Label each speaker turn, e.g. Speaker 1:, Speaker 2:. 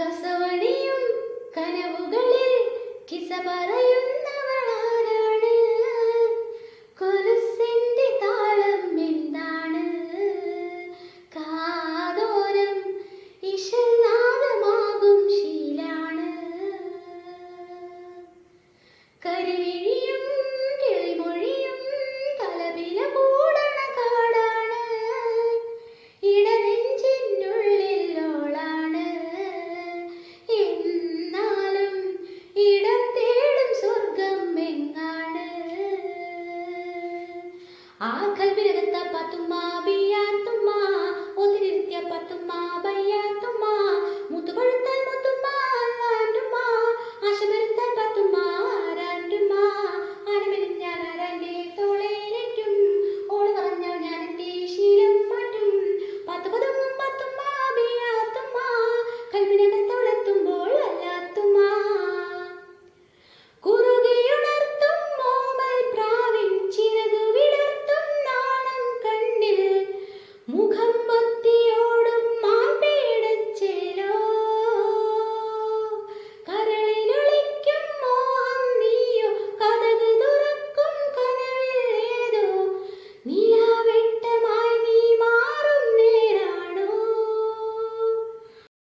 Speaker 1: കസവണിയും കനവുകളിൽ കിസ പറയുന്നവളാരാണ്? കൊലുസിന്റെ താളം എന്താണ്? കാതോരം ഇഷനാദമാകും ശീലാണ്. കരുവിഴി காதல் விருத்த பத்துமா பியாத்துமா